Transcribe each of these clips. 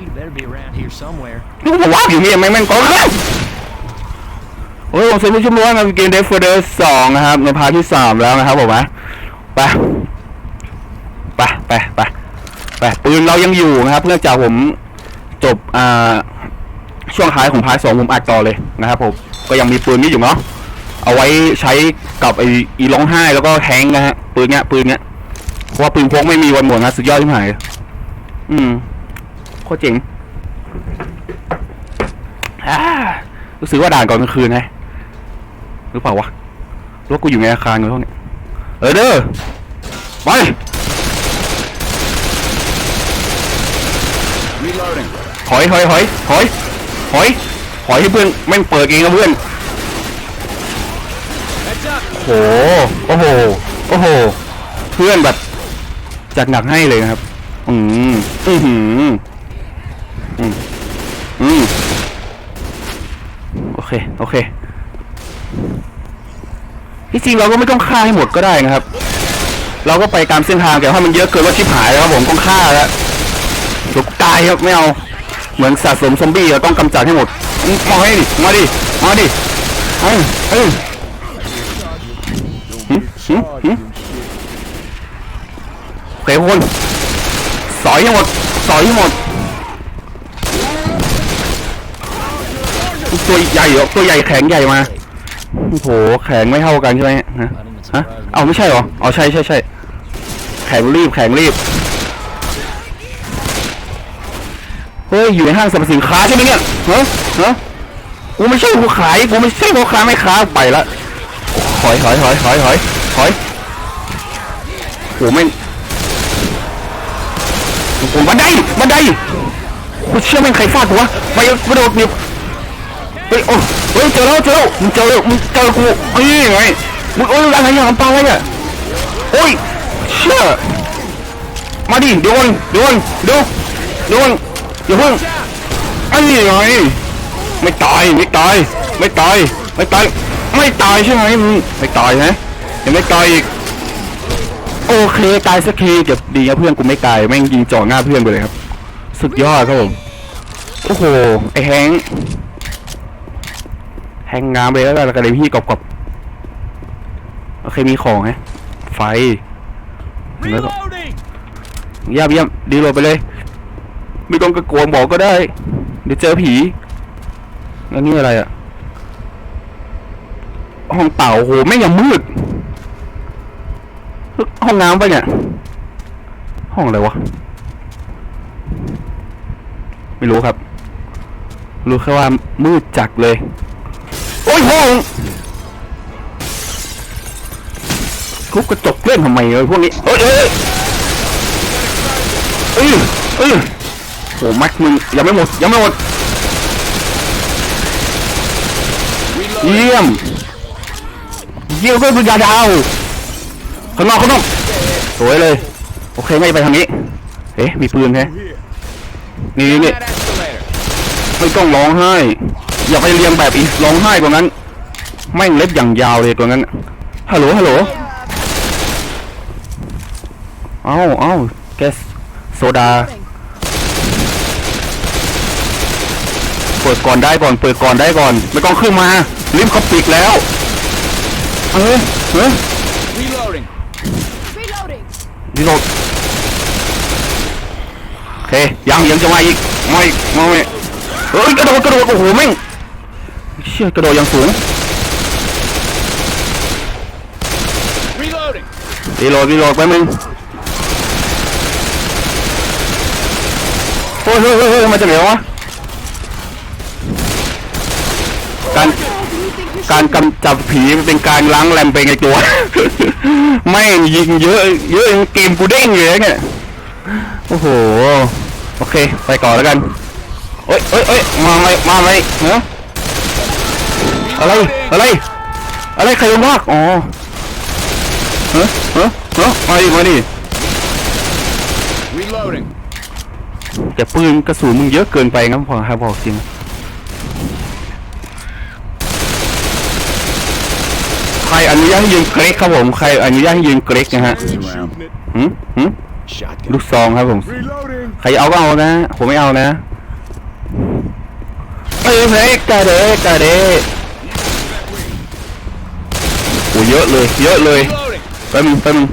Dude better be around here somewhere. นี่ผมว่าอยู่นี่แม่งแม่งก็เลยโอ้ยผมเซ็นผู้ชั่วโมงกับเกมเดฟเฟอร์เดอร์สองนะครับในพาร์ทที่สามแล้วนะครับผมนะไปไปไปไปไปปืนเรายังอยู่นะครับ เนื่องจากผมจบอ่าช่วงท้ายของพาร์ทสองผมอัดต่อเลยนะครับผมก็ยังมีปืนนี้อยู่เนาะเอาไว้ใช้กับไออีร้องไห้แล้วก็แทงนะฮะปืนเนี้ยปืนเนี้ยเพราะว่าปืนพกไม่มีวันหมดนะสุดยอดที่หาย อืม คตรเจ๋งอ่ารู้สึกว่าด่านก่อนกลางคืนไงหรือเปล่าวะหรือว่ากูอยู่ในอาคารกันพวกเนี้ยเออเด้อไป Reloading. ถอยถอยถอยถอยถอยถอยให้เพื่อนแม่งเปิดเองนะเพื่อน Heads up. โหโอ้โหโอ้โห เพื่อนแบบจัดหนักให้เลยนะครับ อืมอือหือ อืมอืมโอเค โอเคที่จริงเราก็ไม่ต้องฆ่าให้หมดก็ได้นะครับ เราก็ไปตามเส้นทางแต่ถ้ามันเยอะเกินว่าชิบหายแล้วครับผมต้องฆ่าแล้วเดี๋ยวกูตายครับไม่เอา เหมือนสะสมซอมบี้เราต้องกำจัดให้หมดมมาให้ดิมาดิมาดิเอ้ยเอ้ยหึหึหึโอเคทุกคนสอยให้หมดสอยให้หมด ตัวใหญ่เหรอตัวใหญ่แข็งใหญ่มาโอ้โหแข็งไม่เท่ากันใช่ไหมฮะฮะเอาไม่ใช่เหรอเอาใช่ใช่ใช่แข็งรีบแข็งรีบเฮ้ยอยู่ในห้างสรรพสินค้าใช่ไหมเนี่ยเฮะฮะกูไม่ใช่ผู้ขายกูไม่ใช่พ่อค้าไม่ค้าไปละถอยถอยถอยถอยถอยถอยโอ้ไม่งโอ้โหบันไดบันไดกูเชื่อแม่ใครฟาดกูวะไปกระโดดหนีบ เฮ้ยโอ้เฮ้ยเจอแล้วเจอแล้วมึงเจอแล้วมึงเจอกูเอ้ยไงมึงโอ้ยอะไรอย่างน้ำปลาอะไรเนี่ยโอ้ยเชื่อมาดิเดี๋ยวก่อนเดี๋ยวก่อนเดี๋ยวเดี๋ยวก่อนอย่าเพิ่งไอ้นี่ไงไม่ตายไม่ตายไม่ตายไม่ตายไม่ตายใช่ไหมมึงไม่ตายนะยังไม่ตายอีกโอเคตายสักทีเก็บดีนะเพื่อนกูไม่ตายแม่งยิงจ่อหน้าเพื่อนไปเลยครับ สุดยอดครับผมโอ้โหไอ้แฮง แฮงค์งามไปแล้วกันแล้วกันเลยพี่กรอบๆโอเคมีของฮะไฟแล้วก็ Reloading. เยี่ยมเยี่ยมดีโหลดไปเลย ไม่ต้องกระโกนบอกก็ได้ เดี๋ยวเจอผีแล้วนี่อะไรอะห้องเต่าโหไม่งยังมืด ห้องน้ำปะเนี่ย ห้องอะไรวะ ไม่รู้ครับ รู้แค่ว่ามืดจักเลยโอ้ยห้องทุบกระจกเล่นทำไมเอ้ยพวกนี้เอ้ยเอ้ยเอ้ยเอ้ยโหแม็กมึงยังไม่หมดยังไม่หมดเยี่ยมเยี่ยมด้วยปืนยาดาวข้างนอกข้างนอกสวยเลย โอเคไม่ไปทางนี้เอ๊ะมีปืนแฮะนี่นี่นี่ไม่ต้องร้องไห้ อย่าไปเรียงแบบอีกร้องไห้กว่านั้น แม่งเล็บอย่างยาวเลยตัวนั้นฮัลโหลฮัลโหลเอ้าเอ้าแกสโซดาเปิดก่อนได้ก่อน เปิดก่อนได้ก่อน ไม่ต้องขึ้นมาลิฟต์เขาปิดแล้วเอ้ยเฮ้ย Reloading. Reloading. นี่โหลดโอเคยังยังจะมาอีกไม่ไม่ไม่เฮ้ยกระโดดกระโดดโอ้โหแม่ง เชี่ยกระโดดยังสูง Reloading. รีโหลดรีโหลดไปมึงโอ้ยเฮ้ยเฮ้ยเฮ้ยมาจากไหนวะการ Do you think you การกำจับผีมันเป็นการล้างแรมไปในตัว ไม่งยิงเยอะ เยอะเกมกูเด้งเลยเนี่ยโอ้โห โอเค ไปก่อนแล้วกัน เอ้ยเอ้ยเอ้ยมาไหมมาไหมเนาะ อะไร อะไร อะไรใครลงวากอ๋อเฮ้ยเฮ้ยเฮ้ยมาดิมาดิ Reloading. แต่ปืนกระสุนมึงเยอะเกินไปครับพอครับบอกจริง ใครอนุญาตให้ยืนเกรกครับผม ใครอนุญาตให้ยืนเกรกนะฮะ Shooting it. หืมหืม Shotgun. ลูกซองครับผม Reloading. ใครเอาก็เอานะ ผมไม่เอานะอ้ยเพลกาเดกาเดโอ้เยอะเลย เยอะเลย Reloading. แป๊บนึงแป๊บนึง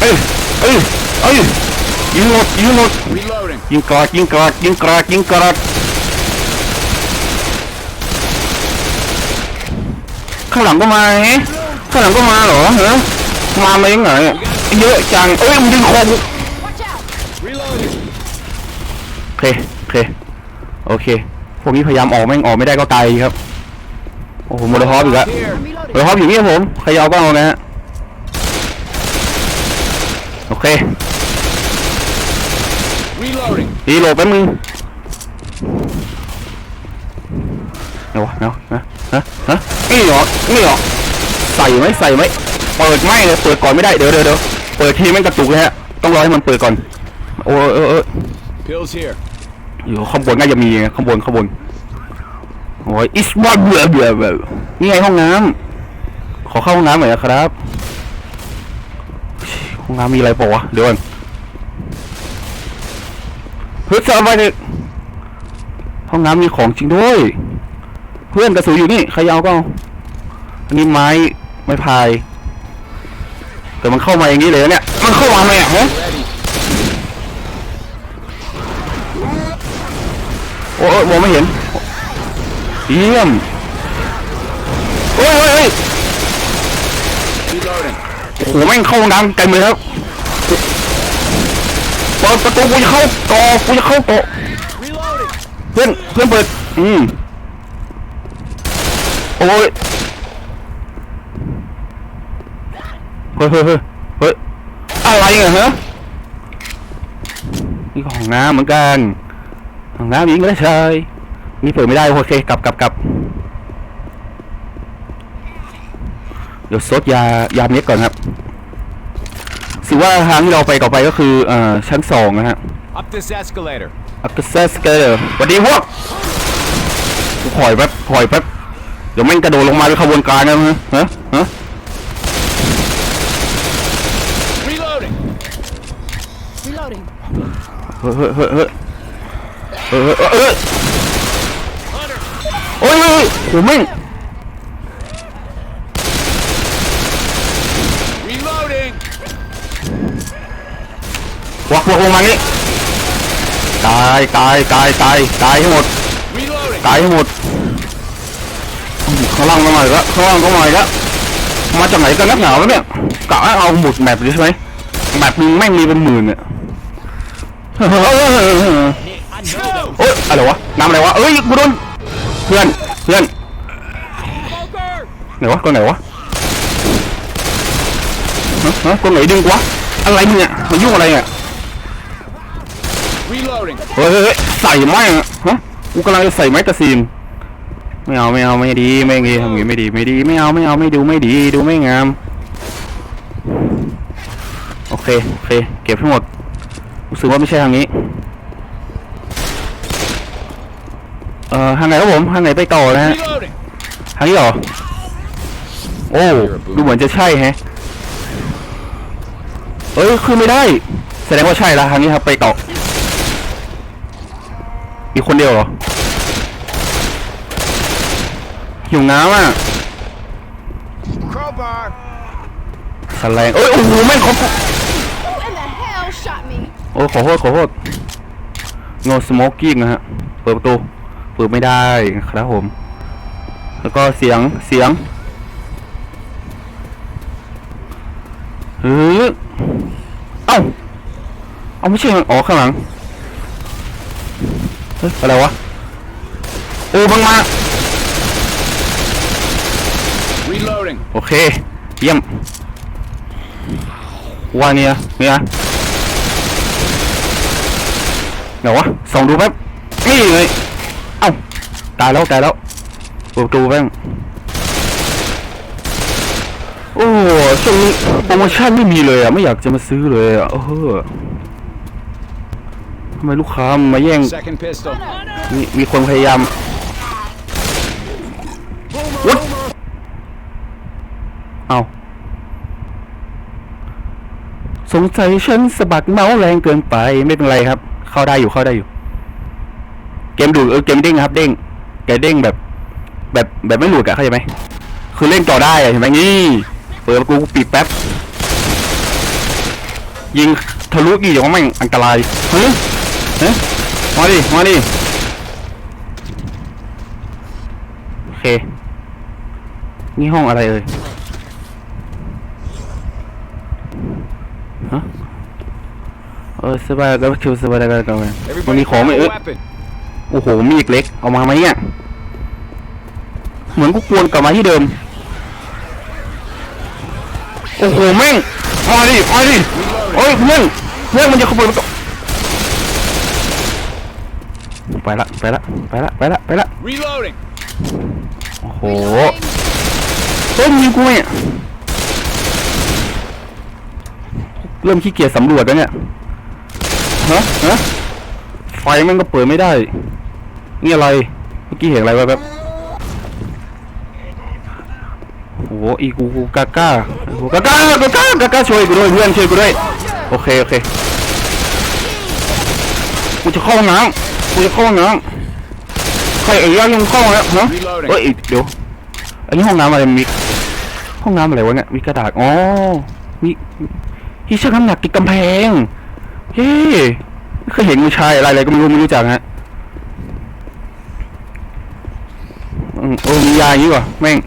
เอ้ยเอ้ยเอ้ยยิงหมดยิงหมดยิงกราดยิงกราดยิงกราดยิงกราดข้างหลังก็มาไงข้างหลังก็มาเหรอเฮะมามยังไงเยอะจังเอ้ยมันดึงคอกู Watch out! Reloading. โอเคโอเคโอเคพวกนี้พยายามออกแม่งออกไม่ได้ก็ตายครับโอ้โหโมเดลฮอปอีกแล้ว Here. I'm โม reloading. เดลฮอปอยู่นี่ครับผมใครเอาก็เอานะฮะโอเค Reloading. รีโหลดแป๊บนึงเดี๋ยววะเดี๋ยวนะฮะฮะนี่เหรอนี่เหรอใส่ไหมใส่ไหมเปิดไม่เลยเปิดก่อนไม่ได้เดี๋ยวเดี๋ยวเดี๋ยวเปิดทีแม่งกระตุกเลยฮะต้องรอให้มันเปิดก่อนโอ้ยเออเออ Pills here. อยู่ข้างบนน่าจะมีข้างบนข้างบนโอ้ยอิสวาเบื่อเบื่อเบื่อนี่ไงห้องน้ำข อเข้าห้องน้ำหน่อยนะครับห้องน้ำมีอะไรปล่าวะเดี๋ยวก่อนเฮ้ยจะเอาไปเลยห้องน้ำมีของจริงด้วย เพื่อนกระสุนอยู่นี่ใครเอาก็เอาอันนี้ไม้ไม้พาย แต่มันเข้ามาอย่างนี้เลยเนี่ย มันเข้ามาไหมอะฮะโอ้ยมองไม่เห็นเยี่ยม โอ้แม่งเข้าห้องเต็มเลยครับเปิดประตูกูจะเข้าต่อกูจะเข้าต่อเพื่อนเพื่อนเปิด อืมโอ้ยเฮ้ยเฮ้ยเฮ้ยเฮ้ยอะไรอฮะนี่ก็ห้องน้ำเหมือนกันห้องน้ำหญิงก็ได้ชยนี่เปิดไม่ได้โอเคกลับกลับกลับ เดี๋ยวซดยายาเม็ดก่อนครับสิว่าทางที่เราไปต่อไปก็คืออ่ชั้นสองนะฮะ Up this escalator อักเซสเกอร์สวัสดีพวกกูอยแป๊บถอยแป๊บเดี๋ยวแม่งกระโดดลงมาด้วยขบวนการนะฮะฮะฮะ Reloading Reloading เฮ้ยเฮ้ยเฮ้ยเฮ้ยเฮ้ยเฮ้ยเฮ้ย Hunter โอ้ยโอ้ยโยแฮ้ย วักวักลงมานี่ตายตายตายตายตายให้หมดตายให้หมดข้างล่างก็มาอีกแล้วข้างล่างก็มาอีกแล้วมาจากไหนกันนักหนาวะเนี่ยกะเอาหมดแมปเลยใช่ไหมแมปนึงแม่มีเป็นหมื่นเนี่ย I know them. โอ๊ยอะไรวะน้ำอะไรวะเอ้ยกูโดนเพื่อนเพื่อนไหนวะตัวไหนวะฮะฮะตัวไหนดึงกูวะอะไรมึงเนี่ยมายุ่งอะไรเนี่ย เฮ้ยเฮ้ยเฮ้ยใส่ไม้อะฮะกูกำลังจะใส่ไม้กระซีนไม่เอาไม่เอาไม่ดีไม่ดีทำอย่างงี้ไม่ดีไม่ดีไม่เอาไม่เอาไม่ดูไม่ดีดูไม่งามโอเคโอเคเก็บทั้งหมดรู้สึกว่าไม่ใช่ทางนี้เอ่อทางไหนครับผมทางไหนไปต่อนะฮะ Reloading. ทางนี้เหรอโอ้ดูเหมือนจะใช่แฮะเอ้ยขึ้นไม่ได้ แสดงว่าใช่ละทางนี้ครับไปต่อ มีคนเดียวเหรอ หิวน้ำอะ Crowbar. สันแรงเอ้ย โอ้โหแม่งขอ Who in the hell shot me? โอ้ขอโทษขอโทษ no smoking นะฮะ เปิดประตู เปิดไม่ได้ครับผม แล้วก็เสียง เสียงเฮ้ยเอ้า เอาไม่ใช่มันอ๋อข้างหลังเฮ้ยอะไรวะโอ้มันมา Reloading. โอเค เยี่ยมว่าเนี่ยเนี่ยไหนวะส่องดูแป๊บนี่เลยเอ้าตายแล้วตายแล้วเปิดประตูแป๊บโอ้ช่วงนี้โปรโมชั่นไม่มีเลยอะ ไม่อยากจะมาซื้อเลยอะเออ ทำไมลูกค้ามาแย่ง Second pistol. มีมีคนพยายาม What? เอาสงสัยฉันสะบัดเมาส์แรงเกินไปไม่เป็นไรครับ เข้าได้อยู่เข้าได้อยู่ เกมดูดเออเกมเด้งครับ เด้งแกเด้งแบบ แบบแบบไม่หลุดอะเข้าใจไหมคือเล่นต่อได้อะเห็นไหมนี่เปิดประตูกูปิดแป๊บยิงทะลุกี่อย่างว่าแม่งอันตรายเฮ้ยเฮ้ยมาดิมาดิโอเค นี่ห้องอะไรเอ่ยฮะเออสบายแล้วคิวสบายแล้วกันมัน Everybody มีของไหม grab เอ้ a ย weapon. โอ้โหมีอีกเล็กเอามาไหมเนี่ยเหมือนกูกวนกลับมาที่เดิม โอ้โหแม่งมาดิมาดิโอ้ยเพื่อนเพื่อนมันจะขโมยประตู ไปละไปละไปละไปละไปละ Reloading. โอ้โห Reloading. เฮ้ยมีกูเนี่ยเริ่มขี้เกียจสำรวจแล้วเนี่ยฮะฮะไฟมันก็เปิดไม่ได้ นี่อะไร เมื่อกี้เห็นอะไรวะแบบโอ้โหอีกูกูกาก้ากูกาก้ากาก้ากาก้าช่วยกูด้วยเพื่อนช่วยกูด้วย โอเคโอเค กูจะเข้าห้องน้ำ กูจะเข้าห้องน้ำใครเอ่ยยังเข้าแล้วฮะเฮ้ยเดี๋ยว อันนี้ห้องน้ำอะไรมิกห้องน้ำอะไรวะเนี่ย มีกระดาษ อ๋อ มีที่เชือกน้ำหนักติดกำแพง เฮ้ไม่เคยเห็นผู้ชายอะไรอะไรก็ไม่รู้ไม่รู้จักฮะอืมโอ้มียาอย่างนี้ว่ะแม่ง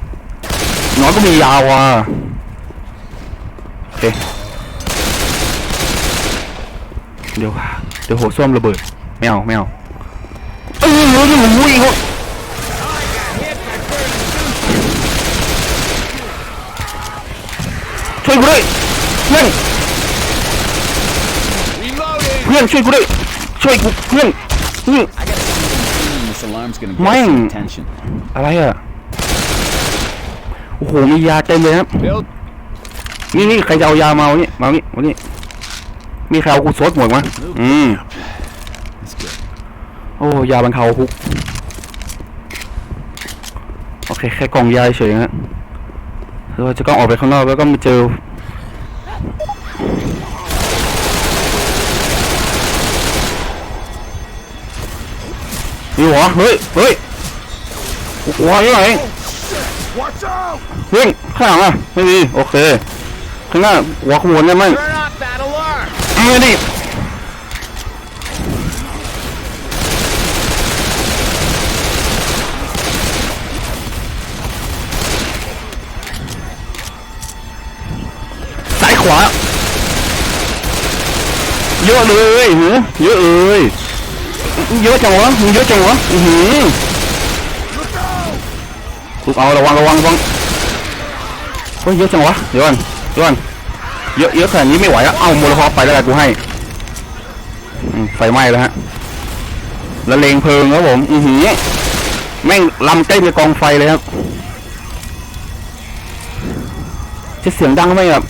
น้อยก็มียาว่ะโอเคเดี๋ยวเดี๋ยวหัวส้วมระเบิดไม่เอาไม่เอา อ้ยเฮ้ยเฮ้ยเฮ้ยเฮ้ยช่วยกูด้วยเพื่อนเพื่อนช่วยกูด้วยช่วยกูเพื่อนเพื่อน This alarm's gonna get some attention. อะไรอะโอ้โหมียาเต็มเลยครับ Bill, นี่นี่ใครจะเอายามาเอานี่มาเอานี่มานี่มีใครเอากูซดหมดมั้ยอืม โอ้ยาบรรเทาทุกข์โอเค แค่กล่องยาเฉยๆฮะเราจะก็ออกไปข้างนอกแล้วก็มาเจอนี่หรอเฮ้ยเฮ้ยโอ้โหยังไง Watch out! เฮ้ยข้างหลังอะไม่มีโอเคข้างหน้าหัวขบวนเนี่ยมัน Turn off that alarm. ไม่ดิ ขวา เยอะเลยหือเยอะเลยเยอะจังวะเยอะจังวะอือหือลูกเอาระวังระวังระวังเฮ้ยเยอะจังวะเดี๋ยวก่อนเดี๋ยวก่อนเยอะเยอะขนาดนี้ไม่ไหวแล้วเอาโมโลฮอไปแล้วกันกูให้ไฟไหม้แล้วฮะละเลงเพลิงครับผมอือหือแม่งลำใกล้ไปกองไฟเลยครับจะเสียงดังไหมครับ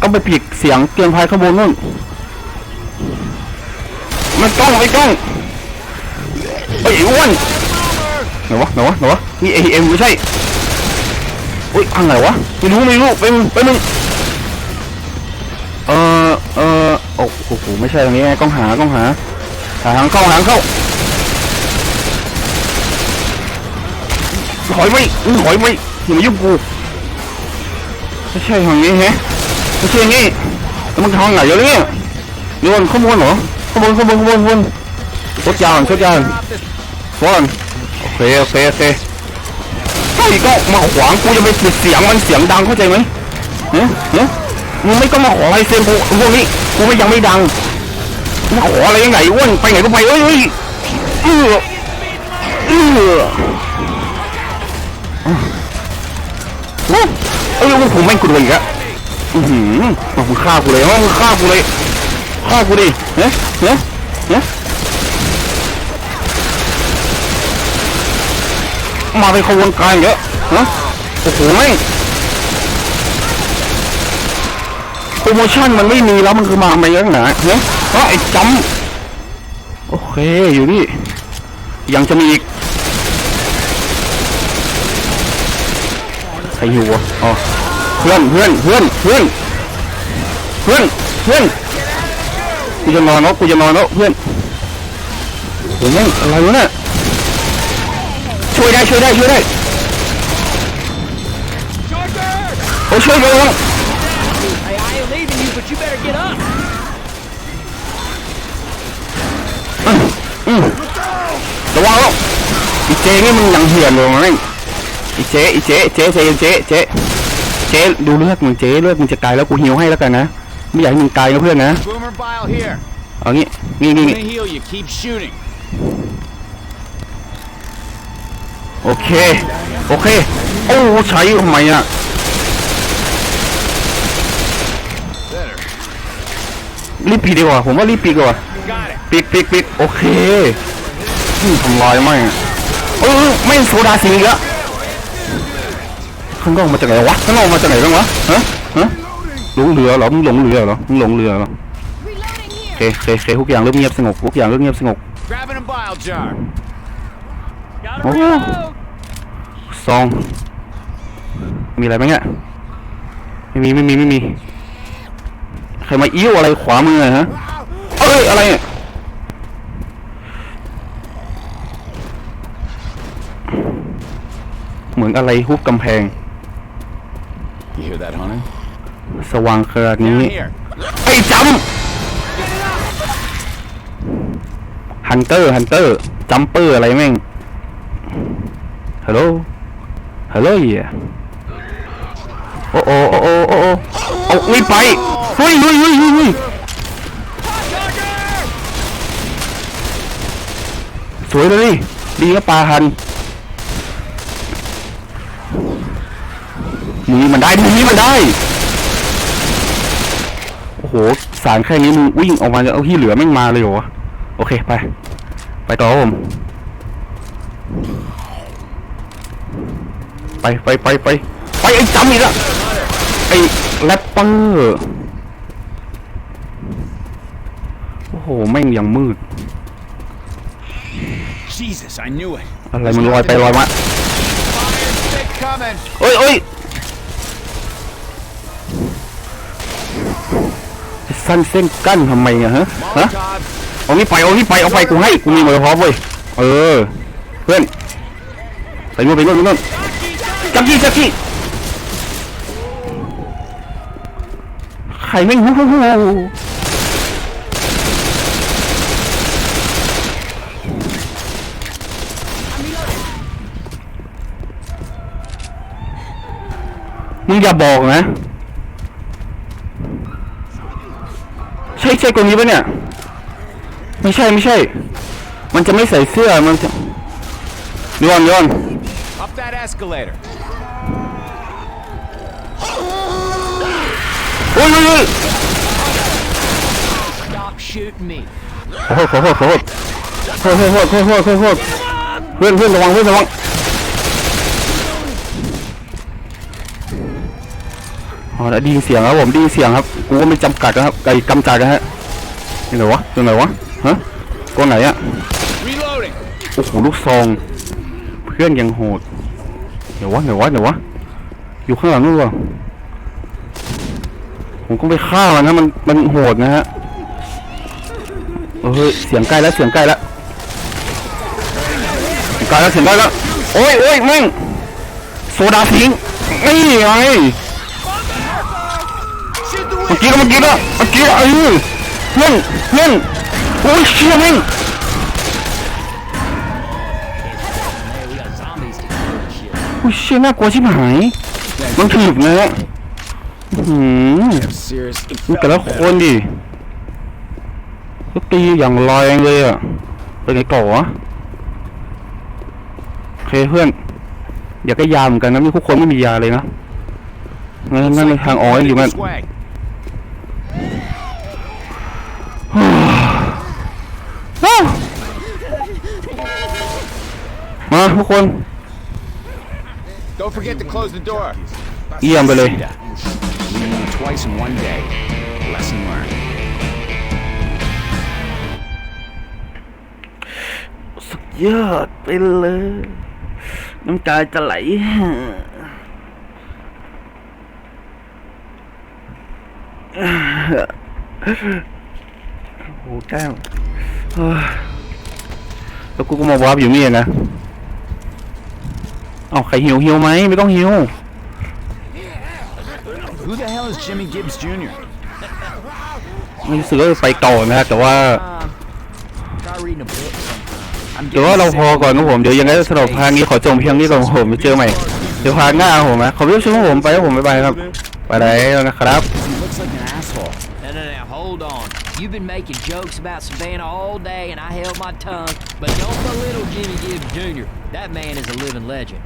ก็ไปปิดเสียงเกียงพายข้างบนนู่นไม่ต้องไม่ต้องเอ้ยไอ้อ้วนไหนวะไหนวะไหนวะนี่เอ็มไม่ใช่อุ้ยอันไหนวะไม่รู้ไม่รู้ไปมึงไปมึงเออเออโอ้โหไม่ใช่ตรงนี้กล้องหากล้องหาหาทางเข้าหาทางเข้าถอยไม่ถอยไม่อย่ามายุ่งกูไม่ใช่ทางนี้แฮะ ไม่ใช่อย่างงี้แล้วมันทางไหนอยู่เนี่ยโยนข้างบนเหรอข้างบนข้างบนข้างบนข้างบนชดยาวชดยาวฟอนโอเคโอเคโอเคไอ้ก็มาขวางกูจะไปปิดเสียงมันเสียงดังเข้าใจไหมเนี่ยเนี่ยมึงไม่ต้องมาขอลายเซ็นกูพวกนี้กูไม่ยังไม่ดังมาขออะไรยังไงอ้วนไปไหนก็ไปเอ้ยเอ้ยเออเออเอ้ยผมแม่งกูโดนอีกแล้ว อือหือมามึงฆ่ากูเลยว่ามึงฆ่ากูเลยฆ่ากูดิเฮ้เฮ้เฮ้มาเป็นขบวนการเยอะฮะโอ้โหแม่โปรโมชั่นมันไม่มีแล้วมันคือมาไม่ยอะหนาเฮ้ยเพราะไอ้จำโอเคอยู่นี่ ยังจะมีอีกใครอยู่วะอ๋อ เพื่อนเพื่อนเพื่อนเพื่อนเพื่อนเพื่อนกูจะนอนแล้วกูจะนอนแล้วเพื่อนโหแม่งอะไรวะเนี่ยช่วยได้ช่วยได้ช่วยได้โอ้ช่วยกันแล้วระวังแล้วอีเจนี่มันยังเหี่ยนเลยแม่งอีเจอีเจเจเจเจเจ เจดูเลือดมึงเจเลือดมึงจะตายแล้วกูหิวให้แล้วกันนะไม่อยากให้มึงตายนะเพื่อนนะ Boomer bile here. เอางี้นี่นี่ I'm นี่ gonna heal you. Keep shooting. โอเคโอเคโอ้ใช้ทำไมอะ Better. รีบปิดดีกว่าผมว่ารีบปิดดีกว่า Got it. ปิดปิดปิดโอเคอืมทำลายไหมงเออไม่งโซดาสีอีกแล้ว ข้างนอกมาจากไหนวะข้างนอกมาจากไหนบ้างวะฮะฮะหลงเรือเหรอมึงหลงเรือเหรอมึงหลงเรือเหรอ Reloading โอเค here. โอเคโอเคทุกอย่างเริ่มเงียบสงบทุกอย่างเริ่มเงียบสงบ Grabbing a bile jar. Gotta โอ้ซองมีอะไรไหมเนี่ยไม่มีไม่มีไม่มีใครมาอี้วอะไรขวามือฮะเอ้ยอะไรเนี่ยเหมือนอะไรฮุบกำแพง You hear that, Hunter? สว่างขนาดนี้ Down here. ไอ้จำฮันเตอร์ฮันเตอร์จัมเปอร์อะไรแม่ง ฮัลโหล ฮัลโหลเฮียโอ้โอ้โอ้โอ้โอ้โอ้เอาไม่ไปเฮ้ยเฮ้ยเฮ้ยเฮ้ยเฮ้ยสวยเลยดีก็ปลาหัน มึงนี่มันได้มึงนี่มันได้ โอ้โห สารแค่นี้มึงวิ่งออกมาจะเอาที่เหลือแม่งมาเลยเหรอวะโอเคไป ไปต่อครับผม ไปไปไปไปไปไอ้จำอีกอะไอ้แรปเปอร์โอ้โห แม่งยังมืด Jesus, I knew it. อะไรมันลอยไปลอยมา Fire stick coming. เอ้ยเอ้ย สั้นเส้นกั้นทำไมอะฮะฮะเอานี่ไปเอานี่ไปเอาไปกูให้กูมีมือพร้อมเว้ยเออ เพื่อนไปนู่นไปนู่นไปนู่นจักกี้จักกี้ใครแม่งฮู้ฮู้ฮู้มึงอย่าบอกนะ ใช่ใช่คนนี้ปะเนี่ย ไม่ใช่ไม่ใช่ มันจะไม่ใส่เสื้อมันจะดูอ่อนดูอ่อน Up that escalator. โอ้ยโอ้ยโอ้ย Stop shooting me. ขอโทษขอโทษขอโทษขอโทษขอโทษขอโทษขอโทษเพื่อนเพื่อนระวังเพื่อนระวัง แล้วไดีเสียงครับผมไดีเสียงครับกูก็ไม่จำกัดนะครับไอ้กำจัดนะฮะยังไงวะยังไงวะฮะก้อนไหนอะ Reloading. โอ้โหลูกซอง เพื่อนยังโหดเดี๋ยววะเดี๋ยววะเดี๋ยววะอยู่ข้างหลังนู่นวะผมก็ไปฆ่ามันนะมันมันโหดนะฮะเออเฮ้ยเสียงใกล้แล้วเสียงใกล้แล้วเสียงใกล้แล้วเสียงใกล้แล้วโอ้ยโอ้ยแม่งโซดาทิ้งนี่ไง Shoot the เมื่อกี้แล้วเมื่อกี้แล้วเมื่อกี้แล้เออเพื่นเพื่นโอ้ยเชี่ยแม่งโอ้ยเชี่ยน่ากลัวชิบหายมันถีบนะฮะอื้อหืมมันแต่ละคนดิก็ตีอย่างแรงเลยอะเป็นไงก่อวะโอเคเพื่อนอยากได้ยาเหมือนกันนะนี่ทุกคนไม่มียาเลยนะงั้นนั่นทางอ้อกอยู่มัน ทุกคน Don't forget to close the door. เยี่ยมไปเลย Lean twice in one day. Lesson learned. ยอดไปเลย น้ำตาจะไหล โอ้โหแก้วเฮ้ยแล้วกูก็มาวาร์ปอยู่นี่นะ เอ้าใครหิวหิวไหมไม่ต้องหิว Who the hell is Jimmy Gibbs Jr.? ไม่รู้สึกว่าจะไปต่อนะแต่ว่า Try reading a book sometime. I'm เดี๋ยวว่าเราพอก่อนครับผมเดี๋ยวยังไงสำหรับพาร์ทนี้ขอจบเพียงนี้ก่อนครับผมไปเจอใหม่เดี๋ยวพาร์ทหน้าครับผมนะขอบคุณที่ชมผมไปครับผมบ๊ายบายครับไปแล้วนะครับ He looks like an asshole. No, no, no, hold on. You've been making jokes about Savannah all day, and I held my tongue. But don't belittle Jimmy Gibbs Jr. That man is a living legend.